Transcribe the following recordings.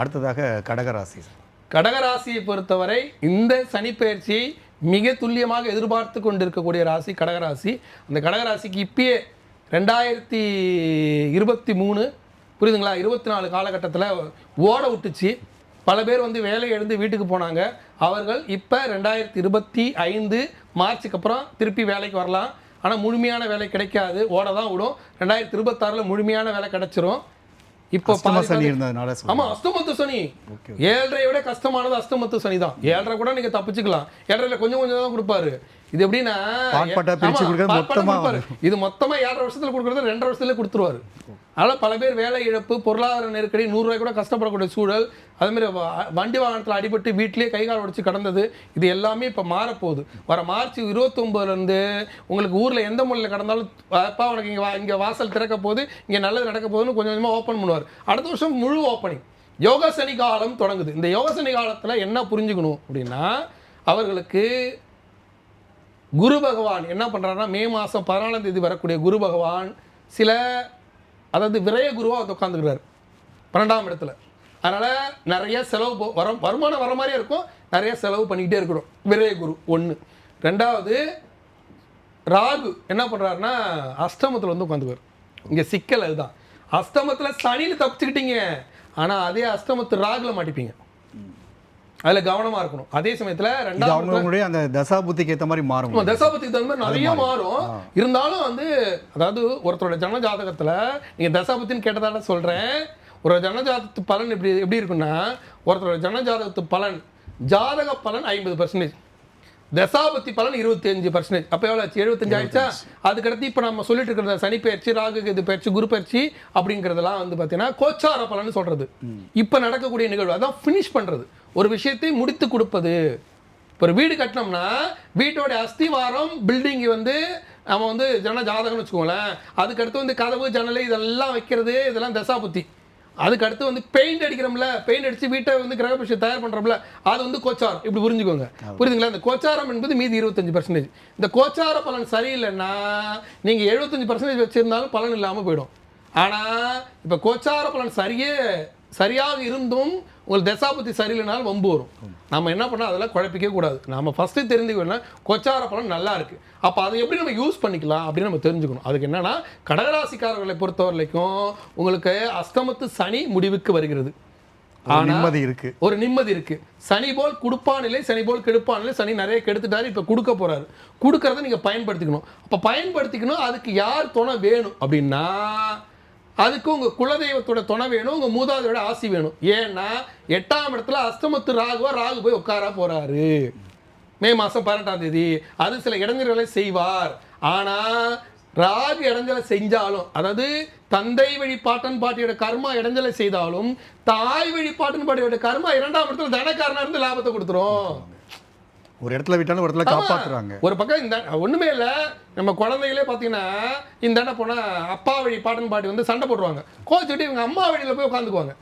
அடுத்ததாக கடகராசி. கடகராசியை பொறுத்தவரை இந்த சனிப்பெயர்ச்சியை மிக துல்லியமாக எதிர்பார்த்து கொண்டிருக்கக்கூடிய ராசி கடகராசி. அந்த கடகராசிக்கு இப்பயே ரெண்டாயிரத்தி இருபத்தி மூணு புரியுதுங்களா? இருபத்தி நாலு காலகட்டத்தில் ஓட விட்டுச்சு. பல பேர் வந்து வேலை எழுந்து வீட்டுக்கு போனாங்க. அவர்கள் இப்போ ரெண்டாயிரத்தி இருபத்தி ஐந்து மார்ச்சுக்கு அப்புறம் திருப்பி வேலைக்கு வரலாம். ஆனால் முழுமையான வேலை கிடைக்காது. ஓட தான் விடும். ரெண்டாயிரத்தி இருபத்தாறில் முழுமையான வேலை கிடச்சிரும். இப்போ அஷ்டம சனி இருந்ததுனால சொல்றேன். ஆமா அஸ்தமத்து சனி. ஏழரை விட கஷ்டமானது அஸ்தமத்து சனி தான். ஏழரை கூட நீங்க தப்பிச்சுக்கலாம். ஏழரைல கொஞ்சம் கொஞ்சம் தான் கொடுப்பாரு. இது எப்படின்னா. இது மொத்தமா ஏழரை வருஷத்துல கொடுக்கறது ரெண்டரை வருஷத்துல கொடுத்துருவாரு. அதனால் பல பேர் வேலை இழப்பு பொருளாதார நெருக்கடி நூறுரூவாய் கூட கஷ்டப்படக்கூடிய சூழல் அதேமாதிரி வண்டி வாகனத்தில் அடிபட்டு வீட்டிலேயே கை கால் உடைச்சு கடந்தது இது எல்லாமே இப்போ மாறப்போகுது. வர மார்ச் இருபத்தொம்போதுலேருந்து உங்களுக்கு ஊரில் எந்த மூலையில் கடந்தாலும் அப்பா உனக்கு இங்கே வா இங்கே வாசல் திறக்க போகுது இங்கே நல்லது நடக்க போகுதுன்னு கொஞ்சம் கொஞ்சமாக ஓப்பன் பண்ணுவார். அடுத்த வருஷம் முழு ஓப்பனிங் யோக சனி காலம் தொடங்குது. இந்த யோக சனி காலத்தில் என்ன புரிஞ்சுக்கணும் அப்படின்னா அவர்களுக்கு குரு பகவான் என்ன பண்ணுறாருன்னா மே மாதம் பதினாலாம் தேதி வரக்கூடிய குரு பகவான் சில அதாவது விரைய குருவாக வந்து உட்காந்துக்கிறார் பன்னெண்டாம் இடத்துல. அதனால் நிறைய செலவு போ- வர வருமானம் வர மாதிரியே இருக்கும். நிறைய செலவு பண்ணிக்கிட்டே இருக்கணும். விரைய குரு ஒன்று ரெண்டாவது ராகு என்ன பண்ணுறாருன்னா அஷ்டமத்தில் வந்து உட்காந்துக்குவார் இங்கே சிக்கல் அதுதான். அஷ்டமத்தில் சனியில் தப்பிச்சுக்கிட்டீங்க. ஆனால் அதே அஷ்டமத்து ராகுல மாட்டிப்பீங்க. அதில் கவனமாக இருக்கணும். அதே சமயத்தில் ரெண்டாவது அவங்களுடைய அந்த தசா புத்திக்கு ஏத்த மாதிரி மாறும். ஆமா, தசாபதிக்கு தகுந்த மாதிரி நிறைய மாறும். இருந்தாலும் வந்து அதாவது ஒருத்தரோட ஜன ஜாதகத்துல நீங்க தசாபத்தின்னு கேட்டதால சொல்றேன். ஒரு ஜன ஜாதகத்து பலன் எப்படி எப்படி இருக்குன்னா ஒருத்தரோட ஜன ஜாதகத்து பலன் ஜாதக பலன் ஐம்பது பர்சன்டேஜ் தசாபத்தி பலன் இருபத்தி அஞ்சு பர்சன்டேஜ் அப்போ எவ்வளோ ஆச்சு? எழுபத்தஞ்சு ஆயிடுச்சா? அதுக்கடுத்து இப்போ நம்ம சொல்லிட்டு இருக்கிற சனி பயிற்சி ராகு இது பயிற்சி குரு பயிற்சி அப்படிங்கிறதெல்லாம் வந்து பார்த்தீங்கன்னா கோச்சார பலன் சொல்றது. இப்போ நடக்கக்கூடிய நிகழ்வு. அதான் ஃபினிஷ் பண்றது. ஒரு விஷயத்தை முடித்து கொடுப்பது. இப்போ ஒரு வீடு கட்டினோம்னா வீட்டோட அஸ்திவாரம் பில்டிங் வந்து நம்ம வந்து ஜன ஜாதகம்னு வச்சுக்கோங்களேன். அதுக்கு அடுத்து வந்து கதவு ஜன்னல் இதெல்லாம் வைக்கிறது இதெல்லாம் தசாபுத்தி. அதுக்கு அடுத்து வந்து பெயிண்ட் அடிக்கிறோம்ல பெயிண்ட் அடிச்சு வீட்டை வந்து கிரகபிஷம் தயார் பண்றோம்ல அது வந்து கோச்சாரம். இப்படி புரிஞ்சுக்கோங்க. புரியுதுங்களா இந்த கோச்சாரம் என்பது மீதி இருபத்தஞ்சு பர்சன்டேஜ் இந்த கோச்சார பலன் சரியில்லைன்னா நீங்க எழுபத்தஞ்சு பர்சன்டேஜ் வச்சிருந்தாலும் பலன் இல்லாம போயிடும். ஆனா இப்ப கோச்சார பலன் சரியே சரியாக இருந்தும் உங்களுக்கு தசாபத்தி சரியில்லைனாலும் வம்பு வரும். நம்ம என்ன பண்ணோம் அதெல்லாம் குழப்பிக்க கூடாது. நம்ம ஃபஸ்ட்டு தெரிஞ்சுக்கணும் கொச்சார பலன் நல்லா இருக்கு. அப்போ அதை எப்படி நம்ம யூஸ் பண்ணிக்கலாம் அப்படின்னு நம்ம தெரிஞ்சுக்கணும். அதுக்கு என்னன்னா கடகராசிக்காரர்களை பொறுத்த வரைக்கும் உங்களுக்கு அஸ்தமத்து சனி முடிவுக்கு வருகிறது. நிம்மதி இருக்கு. ஒரு நிம்மதி இருக்கு. சனி போல் கொடுப்பானிலை சனி போல் கெடுப்பானிலை சனி நிறைய கெடுத்துட்டாரு இப்போ கொடுக்க போறாரு. கொடுக்கறத நீங்க பயன்படுத்திக்கணும். அப்போ பயன்படுத்திக்கணும் அதுக்கு யார் துணை வேணும் அப்படின்னா அதுக்கு உங்கள் குலதெய்வத்தோட துணை வேணும் உங்கள் மூதாதையோட ஆசி வேணும். ஏன்னா எட்டாம் இடத்துல அஸ்தமத்து ராகுவா ராகு போய் உட்கார போகிறாரு மே மாதம் பதினெட்டாம் தேதி. அது சில இடைஞ்சல்களை செய்வார். ஆனால் ராகு இடைஞ்சலை செஞ்சாலும் அதாவது தந்தை வழி பாட்டன் பாட்டியோட கர்மா இடைஞ்சலை செய்தாலும் தாய் வழி பாட்டன் பாட்டியோட கர்மா இரண்டாம் இடத்துல தனக்காரனாக இருந்து லாபத்தை கொடுத்துரும். ஒரு இடத்துல விட்டாலும் ஒரு இடத்துல ஆமா. காப்பாத்துறாங்க. ஒரு பக்கம் இந்த ஒண்ணுமே இல்ல. நம்ம குழந்தைகளே பாத்தீங்கன்னா இந்த என்ன போனா அப்பா வழி பாட்டன் பாட்டி வந்து சண்டை போடுவாங்க கோச்சுட்டு இவங்க அம்மா வழியில போய் உட்காந்துக்குவாங்க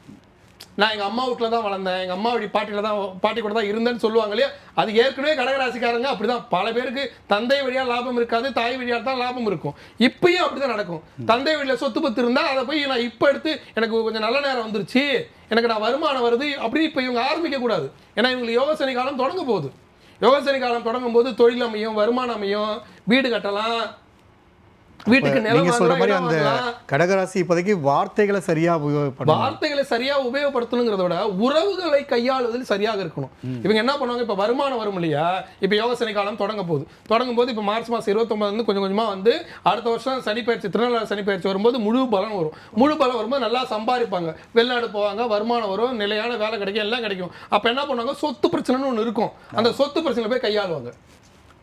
நான் எங்க அம்மா வீட்டில் தான் வளர்ந்தேன். எங்க அம்மா வழி பாட்டியில தான் பாட்டி கூட தான் இருந்தேன்னு சொல்லுவாங்க இல்லையா? அது ஏற்கனவே கடகராசிக்காரங்க அப்படிதான். பல பேருக்கு தந்தை வழியா லாபம் இருக்காது தாய் வழியா தான் லாபம் இருக்கும். இப்பயும் அப்படிதான் நடக்கும். தந்தை வழியில சொத்து பத்து இருந்தா அதை போய் நான் இப்போ எடுத்து எனக்கு கொஞ்சம் நல்ல நேரம் வந்துருச்சு. எனக்கு நான் வருமானம் வருது. அப்படின்னு இப்போ இவங்க ஆரம்பிக்க கூடாது. ஏன்னா இவங்களுக்கு யோகசனி காலம் தொடங்க போகுது. யோகசனி காலம் தொடங்கும் போது தொழில் அமையும் வருமானம் அமையும் வீடு கட்டலாம் வீட்டுக்கு நீங்க சொல்ற மாதிரி அந்த. கடகராசி இப்போதைக்கு வார்த்தைகளை சரியா உபயோகப்படணும் வார்த்தைகளை சரியா உபயோகப்படுத்தணுங்கிறத விட உறவுகளை கையாளுவதில் சரியாக இருக்கணும். இவங்க என்ன பண்ணுவாங்க? இப்ப வருமானம் வரும் இல்லையா? இப்ப யோகசனி காலம் தொடங்க போகுது. தொடங்கும் போது இப்ப மார்ச் மாசம் இருபத்தொன்பதுல இருந்து கொஞ்சம் கொஞ்சமா வந்து அடுத்த வருஷம் சனி பயிற்சி திருநள்ளாறு சனி பயிற்சி வரும்போது முழு பலன் வரும். முழு பலன் வரும்போது நல்லா சம்பாதிப்பாங்க. வெளிநாடு போவாங்க வருமானம் வரும் நிலையான வேலை கிடைக்கும் எல்லாம் கிடைக்கும். அப்ப என்ன பண்ணுவாங்க? சொத்து பிரச்சனைன்னு ஒன்று இருக்கும். அந்த சொத்து பிரச்சனை போய் கையாளுவாங்க.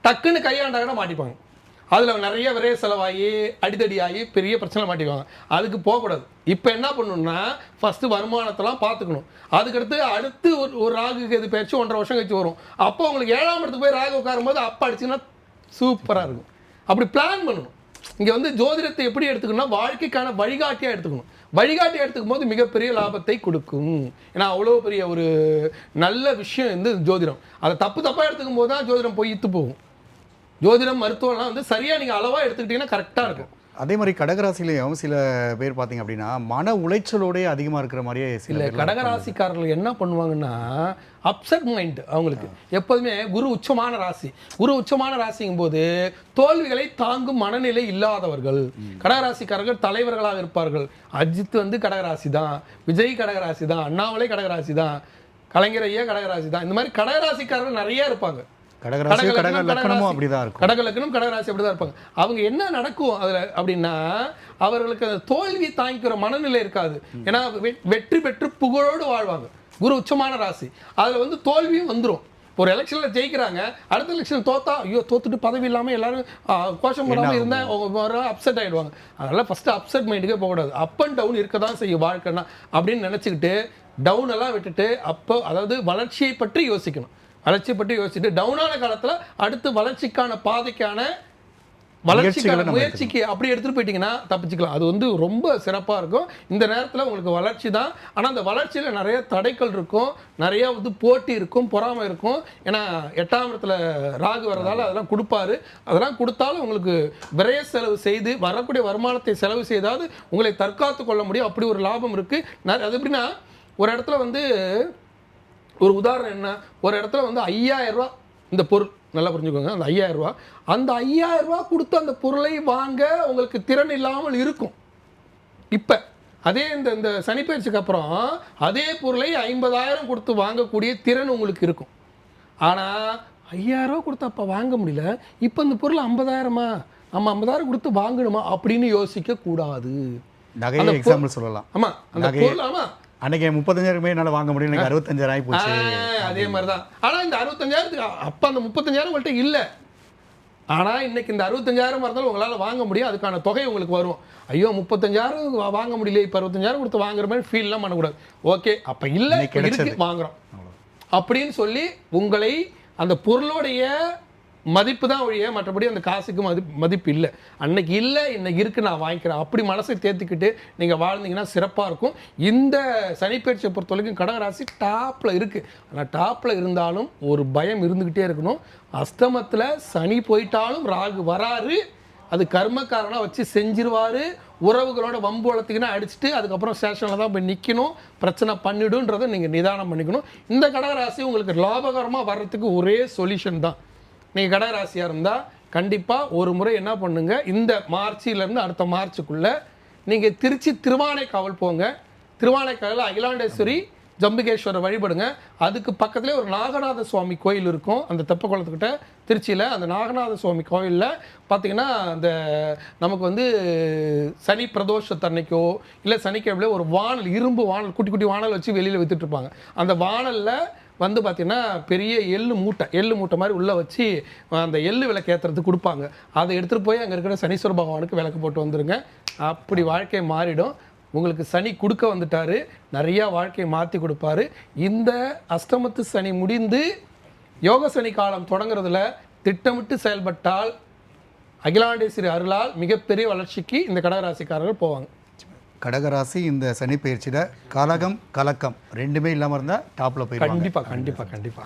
டக்குன்னு கையாண்டாங்கன்னா மாட்டிப்பாங்க. அதில் நிறைய விரைய செலவாகி அடிதடி ஆகி பெரிய பிரச்சனை மாட்டிக்குவாங்க. அதுக்கு போகக்கூடாது. இப்போ என்ன பண்ணணும்னா ஃபஸ்ட்டு வருமானத்தெல்லாம் பார்த்துக்கணும் அதுக்கடுத்து அடுத்து ஒரு ஒரு ராகுக்கு இது பேச்சு ஒன்றரை வருஷம் கழிச்சு வரும். அப்போ உங்களுக்கு ஏழாம் இடத்துக்கு போய் ராகு உட்காரும்போது அப்போ அடிச்சுன்னா சூப்பராக இருக்கும். அப்படி பிளான் பண்ணணும். இங்கே வந்து ஜோதிடத்தை எப்படி எடுத்துக்கணும்னா வாழ்க்கைக்கான வழிகாட்டியாக எடுத்துக்கணும். வழிகாட்டி எடுத்துக்கும் போது மிகப்பெரிய லாபத்தை கொடுக்கும். ஏன்னா அவ்வளோ பெரிய ஒரு நல்ல விஷயம் வந்து ஜோதிடம். அதை தப்பு தப்பாக எடுத்துக்கும் போது தான் ஜோதிடம் போய் இத்து போகும். ஜோதிடம் மருத்துவம்லாம் வந்து சரியாக நீங்கள் அளவாக எடுத்துக்கிட்டீங்கன்னா கரெக்டாக இருக்கும். அதே மாதிரி கடகராசிலையும் சில பேர் பார்த்தீங்க அப்படின்னா மன உளைச்சலோடயே அதிகமாக இருக்கிற மாதிரியே சில கடகராசிக்காரர்கள் என்ன பண்ணுவாங்கன்னா அப்செட் மைண்ட் அவங்களுக்கு. எப்போதுமே குரு உச்சமான ராசி. குரு உச்சமான ராசிங்கும் போது தோல்விகளை தாங்கும் மனநிலை இல்லாதவர்கள். கடகராசிக்காரர்கள் தலைவர்களாக இருப்பார்கள். அஜித் வந்து கடகராசி தான் விஜய் கடகராசி தான் அண்ணாமலை கடகராசி தான் கலைஞர் ஐயா கடகராசி தான் இந்த மாதிரி கடகராசிக்காரர்கள் நிறைய இருப்பாங்க. கடகராசி கடக லக்கணமும் அப்படிதான் இருக்கும். கடக லக்னம் கடகராசி அப்படிதான் இருப்பாங்க. அவங்க என்ன நடக்கும் அதுல அப்படின்னா அவர்களுக்கு அந்த தோல்வி தாங்கிக்கிற மனநிலை இருக்காது. ஏன்னா வெற்றி பெற்று புகழோடு வாழ்வாங்க. குரு உச்சமான ராசி. அதுல வந்து தோல்வியும் வந்துரும். ஒரு எலெக்ஷன்ல ஜெயிக்கிறாங்க அடுத்த எலெக்ஷன் தோத்தா ஐயோ தோத்துட்டு பதவி இல்லாம எல்லாரும் கோஷம் போடாம இருந்தா அப்செட் ஆயிடுவாங்க. அதனால ஃபர்ஸ்ட் அப்செட் மைண்டுக்கே போகக்கூடாது. அப் அண்ட் டவுன் இருக்க தான் செய்யும் வாழ்க்கைன்னா அப்படின்னு நினைச்சுக்கிட்டு டவுன் எல்லாம் விட்டுட்டு அப்போ அதாவது வளர்ச்சியை பற்றி யோசிக்கணும். பற்றி யோசிச்சுட்டு டவுனான காலத்துல அடுத்து வளர்ச்சிக்கான பாதைக்கான வளர்ச்சிக்கான முயற்சிக்கு அப்படி எடுத்துட்டு போயிட்டீங்கன்னா தப்பிச்சுக்கலாம். அது வந்து ரொம்ப சிறப்பா இருக்கும். இந்த நேரத்துல உங்களுக்கு வளர்ச்சி தான். ஆனா அந்த வளர்ச்சியில நிறைய தடைகள் இருக்கும். நிறைய வந்து போட்டி இருக்கும் பொறாமை இருக்கும். ஏன்னா எட்டாம் இடத்துல ராகு வர்றதால அதெல்லாம் கொடுப்பாரு. அதெல்லாம் கொடுத்தாலும் உங்களுக்கு விரைய செலவு செய்து வரக்கூடிய வருமானத்தை செலவு செய்தாவது உங்களை தற்காத்து கொள்ள முடியும். அப்படி ஒரு லாபம் இருக்கு. நெ- அது எப்படின்னா ஒரு இடத்துல வந்து ஒரு உதாரணம் என்ன? ஒரு இடத்துல வந்து 5000 ரூபாய் இந்த பொருள் நல்லா புரிஞ்சுக்கோங்க அந்த 5000 ரூபாய் அந்த 5000 ரூபாய் கொடுத்து அந்த பொருளை வாங்க உங்களுக்கு திறன் இல்லாமல் இருக்கும். இப்போ அதே இந்த இந்த சனிப்பயிற்சிக்கு அப்புறம் அதே பொருளை ஐம்பதாயிரம் கொடுத்து வாங்கக்கூடிய திறன் உங்களுக்கு இருக்கும். ஆனால் ஐயாயிரம் ரூபாய் கொடுத்து அப்போ வாங்க முடியல. இப்போ இந்த பொருள் ஐம்பதாயிரமா? நம்ம ஐம்பதாயிரம் கொடுத்து வாங்கணுமா? அப்படின்னு யோசிக்க கூடாது எக்ஸாம்பிள் சொல்லலாம். ஆமா அந்த பொருள் ஆமா. அன்னைக்கு முப்பத்தஞ்சாயிரமே என்னால் வாங்க முடியும் எனக்கு அறுபத்தஞ்சாயிரம் ஆகி போச்சு. அதே மாதிரி தான் ஆனால் இந்த அறுபத்தஞ்சாயிரத்துக்கு அப்போ அந்த முப்பத்தஞ்சாயிரம் உங்கள்கிட்ட இல்லை. ஆனால் இன்னைக்கு இந்த அறுபத்தஞ்சாயிரம் இருந்தாலும் உங்களால் வாங்க முடியும். அதுக்கான தொகை உங்களுக்கு வரும். ஐயோ முப்பத்தஞ்சாயிரம் வாங்க முடியல. இப்போ அறுபத்தஞ்சாயிரம் கொடுத்து வாங்குற மாதிரி ஃபீல்லாம் பண்ணக்கூடாது. ஓகே அப்போ இல்லை. வாங்குறோம். அப்படின்னு சொல்லி உங்களை அந்த பொருளுடைய மதிப்பு தான் ஒழிய மற்றபடி அந்த காசுக்கு மதி மதிப்பு இல்லை. அன்னைக்கு இல்லை இன்னைக்கு இருக்கு நான் வாங்கிக்கிறேன். அப்படி மனசை தேர்த்துக்கிட்டு நீங்கள் வாழ்ந்தீங்கன்னா சிறப்பாக இருக்கும். இந்த சனிப்பயிற்சியை பொறுத்த வரைக்கும் கடகராசி டாப்பில் இருக்குது ஆனால் டாப்பில் இருந்தாலும் ஒரு பயம் இருந்துக்கிட்டே இருக்கணும். அஸ்தமத்தில் சனி போயிட்டாலும் ராகு வராரு. அது கர்மக்காரனாக வச்சு செஞ்சிருவார். உறவுகளோட வம்பு வளர்த்திங்கன்னா அடிச்சுட்டு அதுக்கப்புறம் ஸ்டேஷனில் தான் போய் நிற்கணும் பிரச்சனை பண்ணிடுன்றதை நீங்கள் நிதானம் பண்ணிக்கணும். இந்த கடகராசி உங்களுக்கு லாபகரமாக வர்றதுக்கு ஒரே சொல்யூஷன் தான். நீங்கள் கடகராசியாக இருந்தால் கண்டிப்பாக ஒரு முறை என்ன பண்ணுங்க? இந்த மார்ச்சிலேருந்து அடுத்த மார்ச்சுக்குள்ளே நீங்கள் திருச்சி திருவானைக்காவல் போங்க. திருவானைக்காவல் அகிலாண்டேஸ்வரி ஜம்பிகேஸ்வரர் வழிபடுங்க. அதுக்கு பக்கத்துலேயே ஒரு நாகநாத சுவாமி கோயில் இருக்கும். அந்த தெப்பக்குளத்துக்கிட்ட திருச்சியில் அந்த நாகநாத சுவாமி கோயிலில் பார்த்தீங்கன்னா அந்த நமக்கு வந்து சனி பிரதோஷத்தன்னைக்கோ இல்லை சனிக்கிழமையில ஒரு வானல் இரும்பு வானல் குட்டி குட்டி வானல் வச்சு வெளியில் வித்துட்டு இருப்பாங்க. அந்த வானலில் வந்து பார்த்தீங்கன்னா பெரிய எள்ளு மூட்டை எள்ளு மூட்டை மாதிரி உள்ளே வச்சு அந்த எள்ளு விளக்கு ஏற்றுறதுக்கு கொடுப்பாங்க. அதை எடுத்துகிட்டு போய் அங்கே இருக்கிற சனீஸ்வர பகவானுக்கு விளக்கு போட்டு வந்துடுங்க அப்படி வாழ்க்கை மாறிடும். உங்களுக்கு சனி கொடுக்க வந்துட்டாரு. நிறையா வாழ்க்கையை மாற்றி கொடுப்பாரு. இந்த அஷ்டமத்து சனி முடிந்து யோக சனி காலம் தொடங்குறதுல திட்டமிட்டு செயல்பட்டால் அகிலாண்டேஸ்வரி அருளால் மிகப்பெரிய வளர்ச்சிக்கு இந்த கடகராசிக்காரர்கள் போவாங்க. கடகராசி இந்த சனி பயிற்சியில் கலகம் கலக்கம் ரெண்டுமே இல்லாமல் இருந்தால் டாப்பில் போயிடுவாங்க. கண்டிப்பாக கண்டிப்பாக கண்டிப்பாக